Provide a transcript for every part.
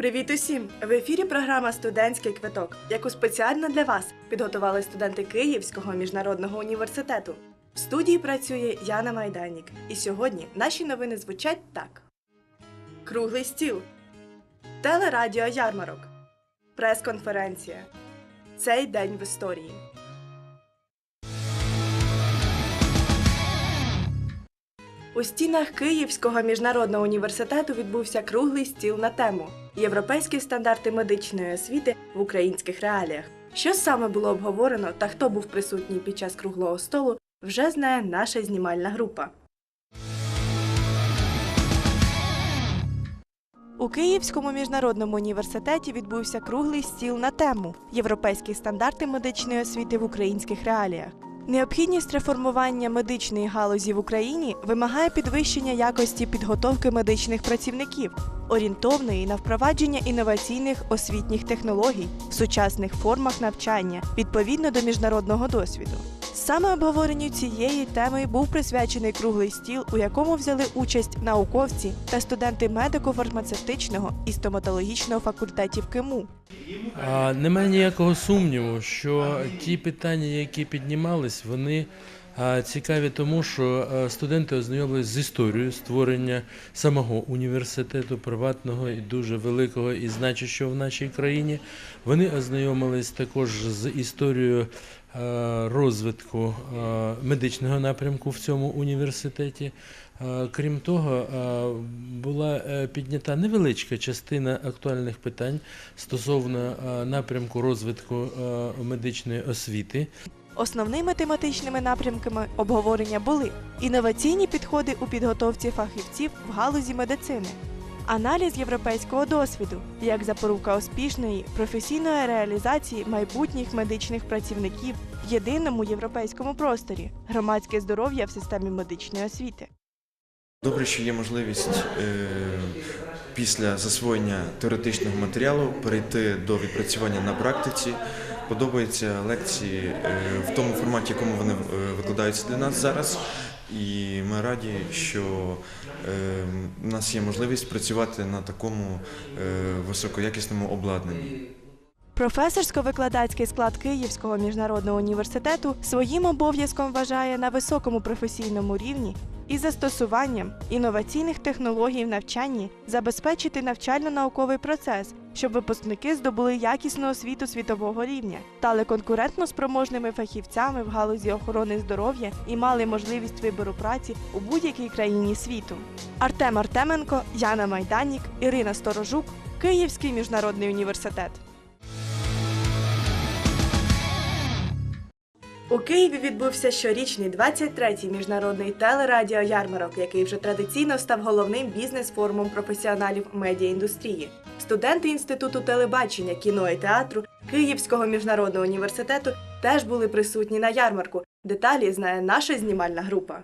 Привіт усім! В ефірі програма Студентський квиток, яку спеціально для вас підготували студенти Київського міжнародного університету. В студії працює Яна Майданік. І сьогодні наші новини звучать так: Круглий стіл, телерадіо ярмарок, прес-конференція. Цей день в історії. У стінах Київського міжнародного університету відбувся круглий стіл на тему Європейські стандарти медичної освіти в українських реаліях. Що саме було обговорено та хто був присутній під час круглого столу, вже знає наша знімальна група. У Київському міжнародному університеті відбувся круглий стіл на тему Європейські стандарти медичної освіти в українських реаліях. Необхідність реформування медичної галузі в Україні вимагає підвищення якості підготовки медичних працівників, орієнтовної на впровадження інноваційних освітніх технологій в сучасних формах навчання відповідно до міжнародного досвіду. Саме обговоренню цієї теми був присвячений круглий стіл, у якому взяли участь науковці та студенти медико-фармацевтичного і стоматологічного факультетів КИМУ. Немає ніякого сумніву, що ті питання, які піднімались, вони цікаві тому, що студенти ознайомились з історією створення самого університету, приватного і дуже великого і значущого в нашій країні. Вони ознайомились також з історією розвитку медичного напрямку в цьому університеті. Крім того, була е, піднята невеличка частина актуальних питань стосовно е, напрямку розвитку е, медичної освіти. Основними тематичними напрямками обговорення були інноваційні підходи у підготовці фахівців в галузі медицини, аналіз європейського досвіду як запорука успішної професійної реалізації майбутніх медичних працівників в єдиному європейському просторі, громадське здоров'я в системі медичної освіти. Добре, що є можливість е, після засвоєння теоретичного матеріалу перейти до відпрацювання на практиці. Подобаються лекції е, в тому форматі, якому вони е, викладаються для нас зараз. І ми раді, що е, у нас є можливість працювати на такому е, високоякісному обладнанні. Професорсько-викладацький склад Київського міжнародного університету своїм обов'язком вважає на високому професійному рівні і застосуванням інноваційних технологій в навчанні забезпечити навчально-науковий процес, щоб випускники здобули якісну освіту світового рівня, стали конкурентно спроможними фахівцями в галузі охорони здоров'я і мали можливість вибору праці у будь-якій країні світу. Артем Артеменко, Яна Майданік, Ірина Сторожук, Київський міжнародний університет. У Києві відбувся щорічний 23-й міжнародний телерадіоярмарок, який вже традиційно став головним бізнес-форумом професіоналів медіаіндустрії. Студенти Інституту телебачення, кіно і театру Київського міжнародного університету теж були присутні на ярмарку. Деталі знає наша знімальна група.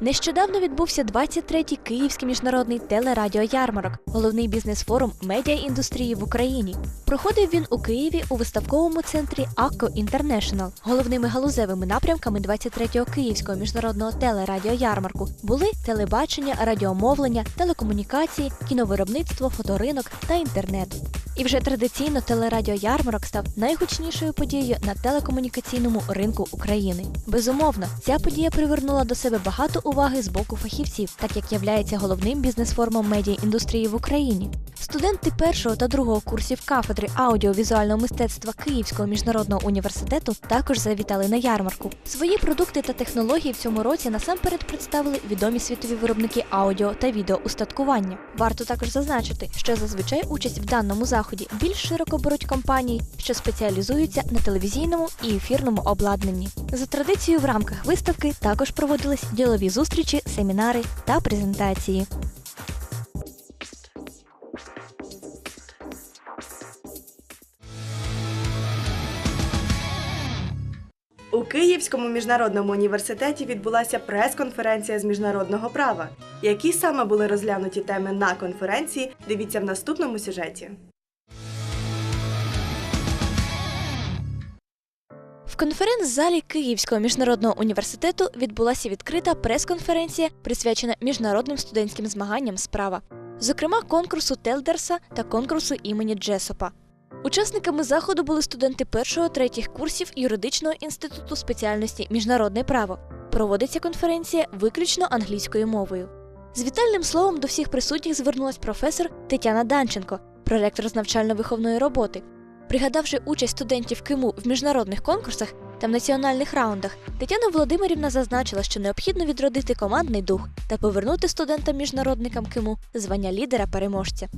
Нещодавно відбувся 23-й Київський міжнародний телерадіоярмарок, головний бізнес-форум медіаіндустрії в Україні. Проходив він у Києві у виставковому центрі Акко Інтернешнл. Головними галузевими напрямками 23-го Київського міжнародного телерадіоярмарку були телебачення, радіомовлення, телекомунікації, кіновиробництво, фоторинок та інтернет. І вже традиційно телерадіоярмарок став найгучнішою подією на телекомунікаційному ринку України. Безумовно, ця подія привернула до себе багато уваги з боку фахівців, так як являється головним бізнес-формом медіаіндустрії в Україні. Студенти першого та другого курсів кафедри аудіовізуального мистецтва Київського міжнародного університету також завітали на ярмарку. Свої продукти та технології в цьому році насамперед представили відомі світові виробники аудіо та відеоустаткування. Варто також зазначити, що зазвичай участь в даному заході більш широко беруть компанії, що спеціалізуються на телевізійному і ефірному обладнанні. За традицією в рамках виставки також проводились ділові зустрічі, семінари та презентації. Київському міжнародному університеті відбулася прес-конференція з міжнародного права. Які саме були розглянуті теми на конференції, дивіться в наступному сюжеті. В конференц-залі Київського міжнародного університету відбулася відкрита прес-конференція, присвячена міжнародним студентським змаганням справа, зокрема конкурсу Телдерса та конкурсу імені Джесопа. Учасниками заходу були студенти першого третіх курсів юридичного інституту спеціальності міжнародне право. Проводиться конференція виключно англійською мовою. З вітальним словом до всіх присутніх звернулась професор Тетяна Данченко, проректор з навчально-виховної роботи. Пригадавши участь студентів КИМУ в міжнародних конкурсах та в національних раундах, Тетяна Володимирівна зазначила, що необхідно відродити командний дух та повернути студентам-міжнародникам КИМУ звання лідера-переможця.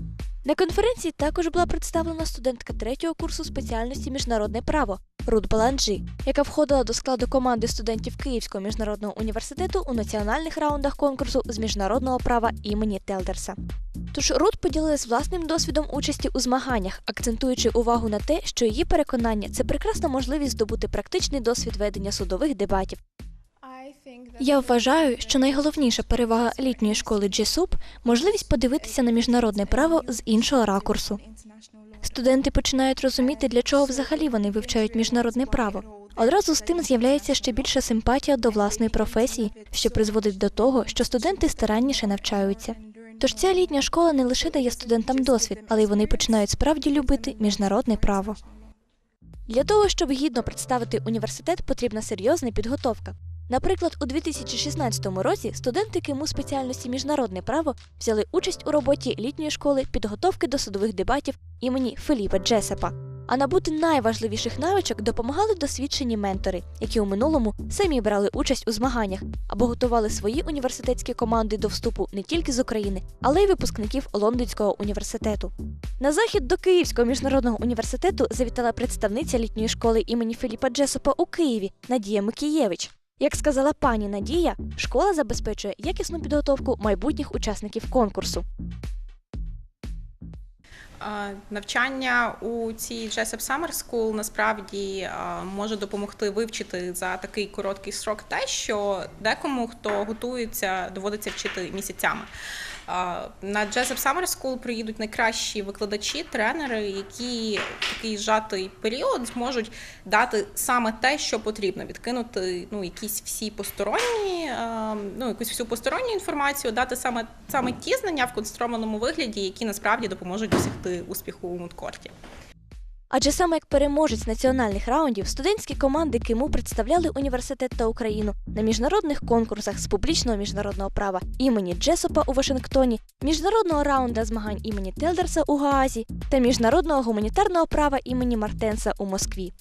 На конференції також була представлена студентка третього курсу спеціальності міжнародне право Рут Баланджі, яка входила до складу команди студентів Київського міжнародного університету у національних раундах конкурсу з міжнародного права імені Телдерса. Тож Рут поділилась власним досвідом участі у змаганнях, акцентуючи увагу на те, що її переконання це прекрасна можливість здобути практичний досвід ведення судових дебатів. Я вважаю, що найголовніша перевага літньої школи GSUP – можливість подивитися на міжнародне право з іншого ракурсу. Студенти починають розуміти, для чого взагалі вони вивчають міжнародне право. Одразу з тим з'являється ще більша симпатія до власної професії, що призводить до того, що студенти старанніше навчаються. Тож ця літня школа не лише дає студентам досвід, але й вони починають справді любити міжнародне право. Для того, щоб гідно представити університет, потрібна серйозна підготовка. Наприклад, у 2016 році студенти КИМУ спеціальності міжнародне право взяли участь у роботі літньої школи підготовки до судових дебатів імені Філіпа Джесепа. А набути найважливіших навичок допомагали досвідчені ментори, які у минулому самі брали участь у змаганнях або готували свої університетські команди до вступу не тільки з України, але й випускників Лондонського університету. На захід до Київського міжнародного університету завітала представниця літньої школи імені Філіпа Джесопа у Києві Надія Микієвич. Як сказала пані Надія, школа забезпечує якісну підготовку майбутніх учасників конкурсу. Навчання у цій Jessup Summer School насправді може допомогти вивчити за такий короткий срок те, що декому, хто готується, доводиться вчити місяцями. На Jessup Summer School приїдуть найкращі викладачі, тренери, які в такий зжатий період зможуть дати саме те, що потрібно, відкинути ну, якісь всі посторонні, ну, якусь всю посторонню інформацію, дати саме, саме ті знання в концентрованому вигляді, які насправді допоможуть досягти успіху у мудкорті. Адже саме як переможець національних раундів студентські команди КИМУ представляли університет та Україну на міжнародних конкурсах з публічного міжнародного права імені Джесопа у Вашингтоні, міжнародного раунда змагань імені Телдерса у Гаазі та міжнародного гуманітарного права імені Мартенса у Москві.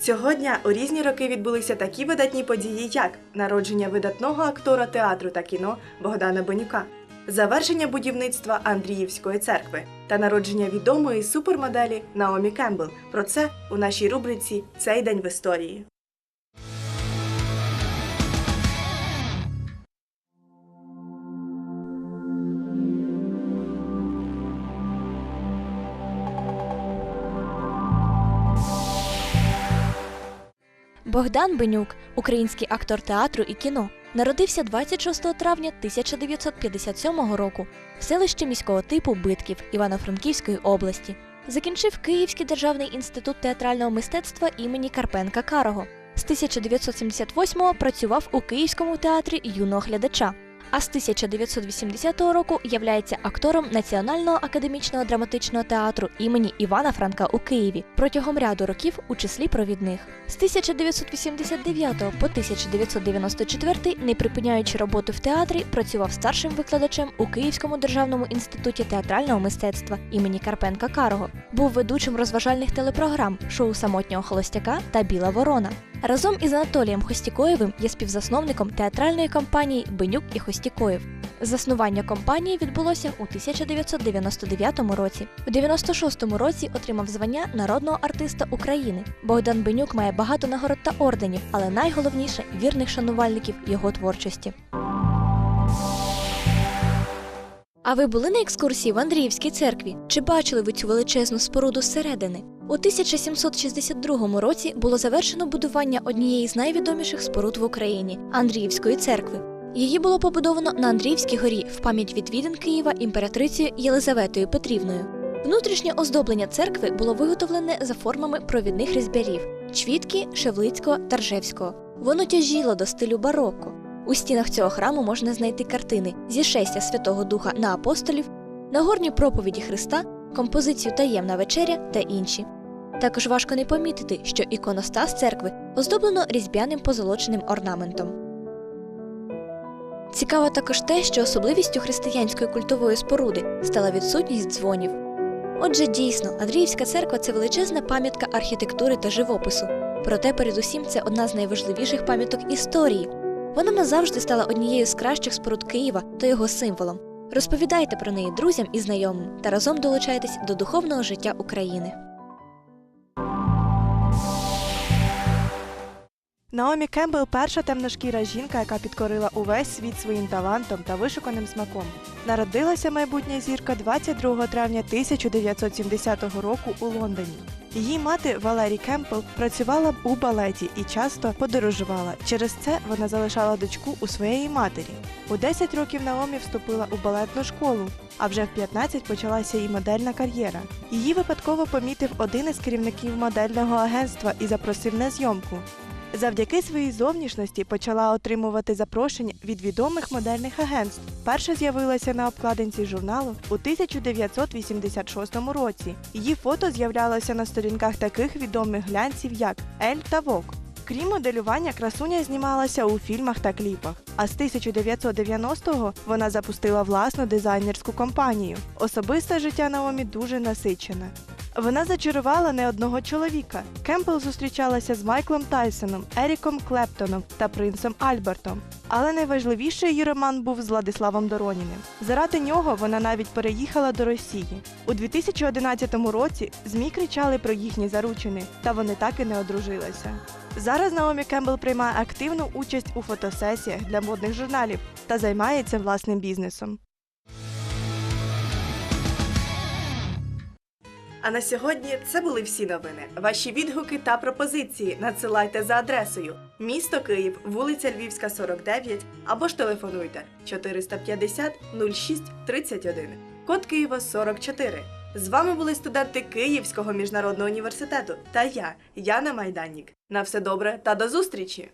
Цього дня у різні роки відбулися такі видатні події, як народження видатного актора театру та кіно Богдана Бонюка, завершення будівництва Андріївської церкви та народження відомої супермоделі Наомі Кембл. Про це у нашій рубриці Цей день в історії. Богдан Бенюк, український актор театру і кіно, народився 26 травня 1957 року в селищі міського типу Битків Івано-Франківської області. Закінчив Київський державний інститут театрального мистецтва імені Карпенка Карого. З 1978-го працював у Київському театрі юного глядача. А з 1980 року являється актором Національного академічного драматичного театру імені Івана Франка у Києві протягом ряду років у числі провідних. З 1989 по 1994, не припиняючи роботу в театрі, працював старшим викладачем у Київському державному інституті театрального мистецтва імені Карпенка Карого. Був ведучим розважальних телепрограм шоу самотнього холостяка та Біла Ворона. Разом із Анатолієм Хостікоєвим є співзасновником театральної компанії Бенюк і Хостікоєв. Заснування компанії відбулося у 1999 році. У 96-му році отримав звання народного артиста України. Богдан Бенюк має багато нагород та орденів, але найголовніше вірних шанувальників його творчості. А ви були на екскурсії в Андріївській церкві? Чи бачили ви цю величезну споруду зсередини? У 1762 році було завершено будування однієї з найвідоміших споруд в Україні Андріївської церкви. Її було побудовано на Андріївській горі в пам'ять відвідин Києва імператрицею Єлизаветою Петрівною. Внутрішнє оздоблення церкви було виготовлене за формами провідних різьбярів Чвітки, Шевлицького та Ржевського. Воно тяжіло до стилю бароко. У стінах цього храму можна знайти картини зі шестя Святого Духа на апостолів, Нагорні проповіді Христа, композицію Таємна вечеря та інші. Також важко не помітити, що іконостас церкви оздоблено різьбяним позолоченим орнаментом. Цікаво також те, що особливістю християнської культової споруди стала відсутність дзвонів. Отже, дійсно, Андріївська церква це величезна пам'ятка архітектури та живопису. Проте, передусім, це одна з найважливіших пам'яток історії. Вона назавжди стала однією з кращих споруд Києва та його символом. Розповідайте про неї друзям і знайомим та разом долучайтесь до духовного життя України. Наомі Кембл перша темношкіра жінка, яка підкорила увесь світ своїм талантом та вишуканим смаком. Народилася майбутня зірка 22 травня 1970 року у Лондоні. Її мати Валері Кемпл працювала у балеті і часто подорожувала. Через це вона залишала дочку у своєї матері. У 10 років Наомі вступила у балетну школу, а вже в 15 почалася її модельна кар'єра. Її випадково помітив один із керівників модельного агентства і запросив на зйомку. Завдяки своїй зовнішності почала отримувати запрошення від відомих модельних агентств. Перша з'явилася на обкладинці журналу у 1986 році. Її фото з'являлося на сторінках таких відомих глянців, як Ель та Вок. Крім моделювання, красуня знімалася у фільмах та кліпах. А з 1990-го вона запустила власну дизайнерську компанію. Особисте життя Наомі дуже насичене. Вона зачарувала не одного чоловіка. Кемпбелл зустрічалася з Майклом Тайсоном, Еріком Клептоном та принцем Альбертом. Але найважливіший її роман був з Владиславом Дороніним. Заради нього вона навіть переїхала до Росії. У 2011 році ЗМІ кричали про їхні заручини, та вони так і не одружилися. Зараз Наомі Кембл приймає активну участь у фотосесіях для модних журналів та займається власним бізнесом. А на сьогодні це були всі новини. Ваші відгуки та пропозиції надсилайте за адресою місто Київ, вулиця Львівська, 49 або ж телефонуйте 450 06 31. Код Києва 44. З вами були студенти Київського міжнародного університету та я, Яна Майданік. На все добре та до зустрічі!